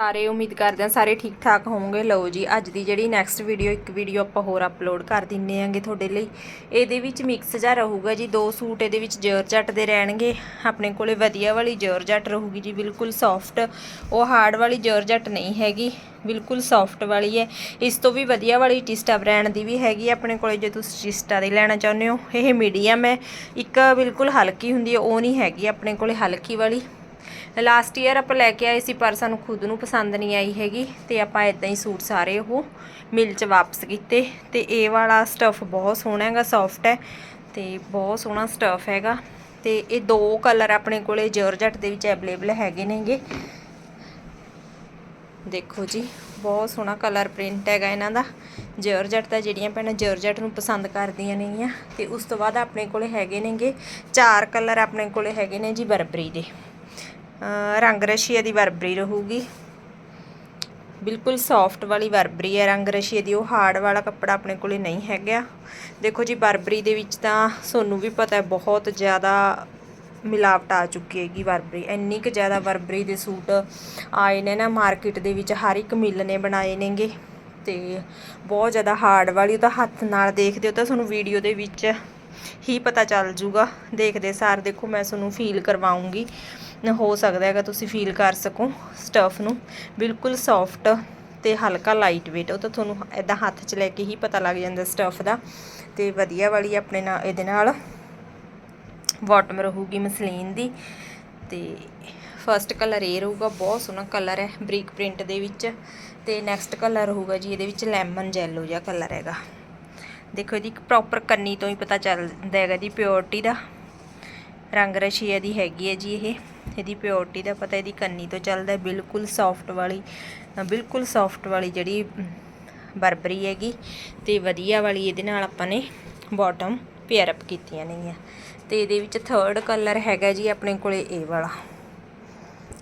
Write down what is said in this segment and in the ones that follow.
ਸਾਰੇ ਉਮੀਦ ਕਰਦੇ ਹਾਂ ਸਾਰੇ ਠੀਕ ਠਾਕ ਹੋਵੋਗੇ। ਲਓ ਜੀ, ਅੱਜ ਦੀ ਜਿਹੜੀ ਨੈਕਸਟ ਵੀਡੀਓ ਇੱਕ ਵੀਡੀਓ ਆਪਾਂ ਹੋਰ ਅਪਲੋਡ ਕਰ ਦਿੰਨੇ ਆਂਗੇ ਤੁਹਾਡੇ ਲਈ। ਇਹਦੇ ਵਿੱਚ ਮਿਕਸ ਜਾ ਰਹੂਗਾ ਜੀ, ਦੋ ਸੂਟ ਇਹਦੇ ਵਿੱਚ ਜਰਜਟ ਦੇ ਰਹਿਣਗੇ। ਆਪਣੇ ਕੋਲੇ ਵਧੀਆ ਵਾਲੀ ਜਰਜਟ ਰਹੂਗੀ ਜੀ, ਬਿਲਕੁਲ ਸੌਫਟ ਉਹ ਹਾਰਡ ਵਾਲੀ ਜਰਜਟ ਨਹੀਂ ਹੈਗੀ, ਬਿਲਕੁਲ ਸੌਫਟ ਵਾਲੀ ਹੈ। ਇਸ ਤੋਂ ਵੀ ਵਧੀਆ ਵਾਲੀ ਟਿਸਟਾ ਬ੍ਰਾਂਡ ਦੀ ਵੀ ਹੈਗੀ ਆਪਣੇ ਕੋਲੇ, ਜੇ ਤੁਸੀਂ ਟਿਸਟਾ ਦੀ ਲੈਣਾ ਚਾਹੁੰਦੇ ਹੋ। ਇਹ ਮੀਡੀਅਮ ਹੈ, ਇੱਕ ਬਿਲਕੁਲ ਹਲਕੀ ਹੁੰਦੀ ਹੈ, ਉਹ ਨਹੀਂ ਹੈਗੀ ਆਪਣੇ ਕੋਲੇ ਹਲਕੀ ਵਾਲੀ। ਲਾਸਟ ਈਅਰ ਆਪਾਂ ਲੈ ਕੇ ਆਏ ਸੀ, ਪਰ ਸਾਨੂੰ ਖੁਦ ਨੂੰ ਪਸੰਦ ਨਹੀਂ ਆਈ ਹੈਗੀ ਤੇ ਆਪਾਂ ਇਦਾਂ ਹੀ ਸੂਟ ਸਾਰੇ ਉਹ ਮਿਲ ਚ ਵਾਪਸ ਕੀਤੇ ਤੇ ਇਹ ਵਾਲਾ ਸਟਫ ਬਹੁਤ ਸੋਹਣਾ ਹੈਗਾ ਸੌਫਟ ਹੈ ਤੇ ਬਹੁਤ ਸੋਹਣਾ ਸਟਫ ਹੈਗਾ ਤੇ ਇਹ ਦੋ ਕਲਰ ਆਪਣੇ ਕੋਲੇ ਜਰਜਟ ਦੇ ਵਿੱਚ ਅਵੇਲੇਬਲ ਹੈਗੇ ਨੇਗੇ। ਦੇਖੋ ਜੀ, ਬਹੁਤ ਸੋਹਣਾ ਕਲਰ ਪ੍ਰਿੰਟ ਹੈਗਾ ਇਹਨਾਂ ਦਾ। ਜਰਜਟ ਦਾ ਜਿਹੜੀਆਂ ਭੈਣਾਂ ਜਰਜਟ ਨੂੰ ਪਸੰਦ ਕਰਦੀਆਂ ਨੇਗੀਆਂ ਤੇ ਉਸ ਤੋਂ ਬਾਅਦ ਆਪਣੇ ਕੋਲੇ ਹੈਗੇ ਨੇਗੇ, ਚਾਰ ਕਲਰ ਆਪਣੇ ਕੋਲੇ ਹੈਗੇ ਨੇ ਜੀ ਬਰਬਰੀ ਦੇ। ਰੰਗ ਰਸ਼ੀਆ ਦੀ ਬਰਬਰੀ ਰਹੂਗੀ। ਬਿਲਕੁਲ ਸੌਫਟ ਵਾਲੀ ਬਰਬਰੀ ਹੈ। ਰੰਗ ਰਸ਼ੀਏ ਦੀ ਉਹ ਹਾਰਡ ਵਾਲਾ ਕੱਪੜਾ ਆਪਣੇ ਕੋਲੇ ਨਹੀਂ ਹੈਗਾ। ਦੇਖੋ ਜੀ, ਬਰਬਰੀ ਦੇ ਵਿੱਚ ਤਾਂ ਤੁਹਾਨੂੰ ਵੀ ਪਤਾ ਹੈ, ਬਹੁਤ ਜ਼ਿਆਦਾ ਮਿਲਾਵਟ ਆ ਚੁੱਕੀ ਹੈਗੀ ਬਰਬਰੀ। ਇੰਨੀ ਕੁ ਜ਼ਿਆਦਾ ਬਰਬਰੀ ਦੇ ਸੂਟ ਆਏ ਨੇ ਨਾ ਮਾਰਕੀਟ ਦੇ ਵਿੱਚ, ਹਰ ਇੱਕ ਮਿੱਲ ਨੇ ਬਣਾਏ ਨੇਗੇ। ਤੇ ਬਹੁਤ ਜ਼ਿਆਦਾ ਹਾਰਡ ਵਾਲੀ, ਉਹ ਤਾਂ ਹੱਥ ਨਾਲ ਦੇਖਦੇ ਹੋ ਤਾਂ ਤੁਹਾਨੂੰ ਵੀਡੀਓ ਦੇ ਵਿੱਚ ਹੀ ਪਤਾ ਚੱਲ ਜੂਗਾ। ਦੇਖਦੇ ਸਾਰ ਦੇਖੋ, ਮੈਂ ਤੁਹਾਨੂੰ ਫੀਲ ਕਰਵਾਉਂਗੀ। ਹੋ ਸਕਦਾ ਹੈਗਾ ਤੁਸੀਂ ਫੀਲ ਕਰ ਸਕੋ ਸਟਫ ਨੂੰ। ਬਿਲਕੁਲ ਸੌਫਟ ਤੇ ਹਲਕਾ ਲਾਈਟ weight, ਉਹ ਤਾਂ ਤੁਹਾਨੂੰ ਐਦਾਂ ਹੱਥ 'ਚ ਲੈ ਕੇ ਹੀ ਪਤਾ ਲੱਗ ਜਾਂਦਾ ਸਟਫ ਦਾ। ਤੇ ਵਧੀਆ ਵਾਲੀ ਆਪਣੇ ਨਾਲ, ਇਹਦੇ ਨਾਲ ਬਾਟਮ ਰਹੂਗੀ ਮਸਲੀਨ ਦੀ। ਤੇ ਫਰਸਟ ਕਲਰ ਇਹ ਰਹੂਗਾ, ਬਹੁਤ ਸੋਹਣਾ ਕਲਰ ਹੈ ਬਰੀਕ ਪ੍ਰਿੰਟ ਦੇ ਵਿੱਚ। ਤੇ ਨੈਕਸਟ ਕਲਰ ਰਹੂਗਾ ਜੀ, ਇਹਦੇ ਵਿੱਚ ਲੈਮਨ ਜੈਲੋ ਜਿਹਾ ਕਲਰ ਹੈਗਾ। ਦੇਖੋ ਇਹਦੀ ਪ੍ਰੋਪਰ ਕੰਨੀ ਤੋਂ ਹੀ ਪਤਾ ਚੱਲਦਾ ਹੈਗਾ ਜੀ ਪਿਓਰਟੀ ਦਾ। ਰੰਗ ਰਸ਼ੀਆ ਦੀ ਹੈਗੀ ਹੈ ਜੀ ਇਹ। ਇਹਦੀ ਪਿਓਰਟੀ ਦਾ ਪਤਾ ਇਹਦੀ ਕੰਨੀ ਤੋਂ ਚੱਲਦਾ ਬਿਲਕੁਲ ਸੌਫਟ ਵਾਲੀ ਬਿਲਕੁਲ ਸੌਫਟ ਵਾਲੀ ਜਿਹੜੀ ਬਰਬਰੀ ਹੈਗੀ ਤੇ ਵਧੀਆ ਵਾਲੀ ਇਹਦੇ ਨਾਲ ਆਪਾਂ ਨੇ ਬਾਟਮ ਪੇਅਰ ਅਪ ਕੀਤੀਆਂ ਨੇਗੀਆਂ। ਤੇ ਇਹਦੇ ਵਿੱਚ ਥਰਡ ਕਲਰ ਹੈਗਾ ਜੀ ਆਪਣੇ ਕੋਲੇ ਇਹ ਵਾਲਾ।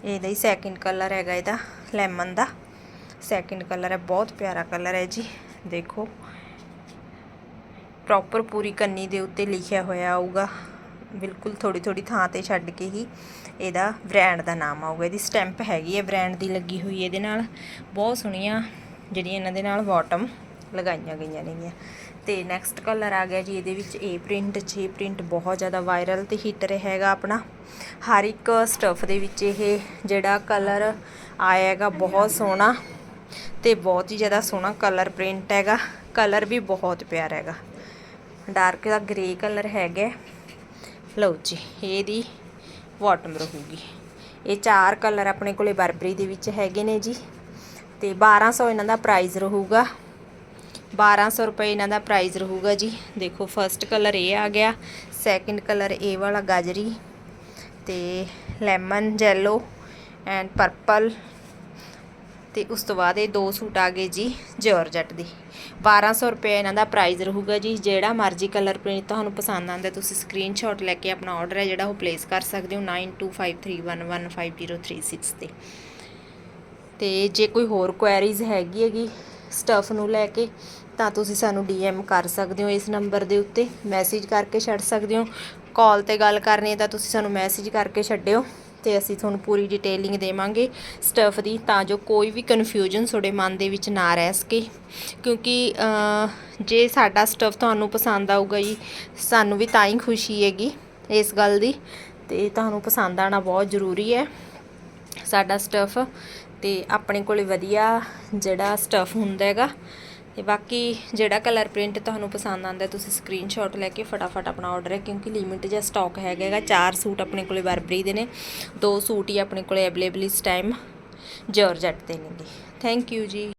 ਇਹਦਾ ਹੀ ਸੈਕਿੰਡ ਕਲਰ ਹੈਗਾ ਇਹਦਾ ਲੈਮਨ ਦਾ। ਸੈਕਿੰਡ ਕਲਰ ਹੈ, ਬਹੁਤ ਪਿਆਰਾ ਕਲਰ ਹੈ ਜੀ, ਦੇਖੋ। ਪ੍ਰੋਪਰ ਪੂਰੀ ਕੰਨੀ ਦੇ ਉੱਤੇ ਲਿਖਿਆ ਹੋਇਆ ਆਊਗਾ। ਬਿਲਕੁਲ ਥੋੜੀ ਥੋੜੀ ਥਾਂ ਤੇ ਛੱਡ ਕੇ ਹੀ ਇਹਦਾ ਬ੍ਰਾਂਡ ਦਾ ਨਾਮ ਆਊਗਾ। ਇਹਦੀ ਸਟੈਂਪ ਹੈਗੀ ਹੈ, ਬ੍ਰਾਂਡ ਦੀ ਲੱਗੀ ਹੋਈ ਇਹਦੇ ਨਾਲ। ਬਹੁਤ ਸੋਹਣੀਆਂ ਜਿਹੜੀਆਂ ਇਹਨਾਂ ਦੇ ਨਾਲ ਬਾਟਮ ਲਗਾਈਆਂ ਗਈਆਂ ਨੇਗੀਆਂ। ਤੇ ਨੈਕਸਟ ਕਲਰ ਆ ਗਿਆ ਜੀ, ਇਹਦੇ ਵਿੱਚ ਇਹ ਪ੍ਰਿੰਟ 6 ਪ੍ਰਿੰਟ ਬਹੁਤ ਜ਼ਿਆਦਾ ਵਾਇਰਲ ਤੇ ਹਿੱਟ ਰਿਹਾ ਹੈਗਾ ਆਪਣਾ। ਹਰ ਇੱਕ ਸਟਫ ਦੇ ਵਿੱਚ ਇਹ ਜਿਹੜਾ ਕਲਰ ਆਇਆ ਹੈਗਾ ਬਹੁਤ ਸੋਹਣਾ ਤੇ ਬਹੁਤ ਹੀ ਜ਼ਿਆਦਾ ਸੋਹਣਾ ਕਲਰ ਪ੍ਰਿੰਟ ਹੈਗਾ। ਕਲਰ ਵੀ ਬਹੁਤ ਪਿਆਰਾ ਹੈਗਾ। ਡਾਰਕ ਦਾ ਗ੍ਰੇ ਕਲਰ ਹੈਗਾ। ਲਓ ਜੀ, ਇਹਦੀ ਬਾਟਮ ਰਹੂਗੀ ਇਹ ਚਾਰ ਕਲਰ ਆਪਣੇ ਕੋਲੇ ਬਰਬਰੀ ਦੇ ਵਿੱਚ ਹੈਗੇ ਨੇ ਜੀ। ਤੇ 1200 ਇਹਨਾਂ ਦਾ ਪ੍ਰਾਈਸ ਰਹੂਗਾ। 1200 ਰੁਪਏ ਇਹਨਾਂ ਦਾ ਪ੍ਰਾਈਸ ਰਹੂਗਾ ਜੀ। ਦੇਖੋ ਫਰਸਟ ਕਲਰ ਇਹ ਆ ਗਿਆ ਸੈਕਿੰਡ ਕਲਰ ਇਹ ਵਾਲਾ ਗਾਜਰੀ, ਤੇ ਲੈਮਨ ਜੈਲੋ ਐਂਡ ਪਰਪਲ ਤੇ ਉਸ ਤੋਂ ਬਾਅਦ ਇਹ ਦੋ ਸੂਟ ਆ ਗਏ ਜੀ ਜਾਰਜਟ ਦੇ। 1200 ਰੁਪਏ ਇਹਨਾਂ ਦਾ ਪ੍ਰਾਈਸ ਰਹੂਗਾ ਜੀ। ਜਿਹੜਾ ਮਰਜ਼ੀ ਕਲਰ ਪ੍ਰਿੰਟ ਤੁਹਾਨੂੰ ਪਸੰਦ ਆਉਂਦਾ, ਤੁਸੀਂ ਸਕਰੀਨਸ਼ਾਟ ਲੈ ਕੇ ਆਪਣਾ ਆਰਡਰ ਹੈ ਜਿਹੜਾ ਉਹ ਪਲੇਸ ਕਰ ਸਕਦੇ ਹੋ 9253115036 ਤੇ। ਤੇ ਜੇ ਕੋਈ ਹੋਰ ਕੁਐਰੀਜ਼ ਹੈਗੀ ਹੈਗੀ ਸਟਫ ਨੂੰ ਲੈ ਕੇ, ਤਾਂ ਤੁਸੀਂ ਸਾਨੂੰ ਡੀਐਮ ਕਰ ਸਕਦੇ ਹੋ ਇਸ ਨੰਬਰ ਦੇ ਉੱਤੇ। ਮੈਸੇਜ ਕਰਕੇ ਛੱਡ ਸਕਦੇ ਹੋ। ਕਾਲ ਤੇ ਗੱਲ ਕਰਨੀ ਹੈ ਤਾਂ ਤੁਸੀਂ ਸਾਨੂੰ ਮੈਸੇਜ ਕਰਕੇ ਛੱਡਿਓ। ਤੇ ਅਸੀਂ ਤੁਹਾਨੂੰ ਪੂਰੀ ਡਿਟੇਲਿੰਗ ਦੇਵਾਂਗੇ ਸਟਫ ਦੀ, ਤਾਂ ਜੋ ਕੋਈ ਵੀ ਕਨਫਿਊਜ਼ਨ ਤੁਹਾਡੇ ਮਨ ਦੇ ਵਿੱਚ ਨਾ ਰਹਿ ਸਕੇ। ਕਿਉਂਕਿ ਜੇ ਸਾਡਾ ਸਟਫ ਤੁਹਾਨੂੰ ਪਸੰਦ ਆਊਗਾ ਜੀ, ਸਾਨੂੰ ਵੀ ਤਾਂ ਹੀ ਖੁਸ਼ੀ ਹੈਗੀ ਇਸ ਗੱਲ ਦੀ। ਤੇ ਤੁਹਾਨੂੰ ਪਸੰਦ ਆਣਾ ਬਹੁਤ ਜ਼ਰੂਰੀ ਹੈ ਸਾਡਾ ਸਟਫ ਤੇ ਆਪਣੇ ਕੋਲੇ ਵਧੀਆ ਜਿਹੜਾ ਸਟਫ ਹੁੰਦਾ ਹੈਗਾ ਤੇ ਬਾਕੀ ਜਿਹੜਾ ਕਲਰ ਪ੍ਰਿੰਟ ਤੁਹਾਨੂੰ ਪਸੰਦ ਆਉਂਦਾ, ਤੁਸੀਂ ਸਕਰੀਨਸ਼ਾਟ ਲੈ ਕੇ ਫਟਾਫਟ ਆਪਣਾ ਆਰਡਰ ਹੈ, ਕਿਉਂਕਿ ਲਿਮਿਟ ਜਿਹਾ ਸਟਾਕ ਹੈਗਾ ਚਾਰ ਸੂਟ ਆਪਣੇ ਕੋਲੇ ਬਰਬਰੀ ਦੇ ਨੇ। ਦੋ ਸੂਟ ਹੀ ਆਪਣੇ ਕੋਲੇ ਅਵੇਲੇਬਲ ਇਸ ਟਾਈਮ ਜਾਰਜਟ ਦੇ ਨੇਗੇ ਥੈਂਕ ਯੂ ਜੀ।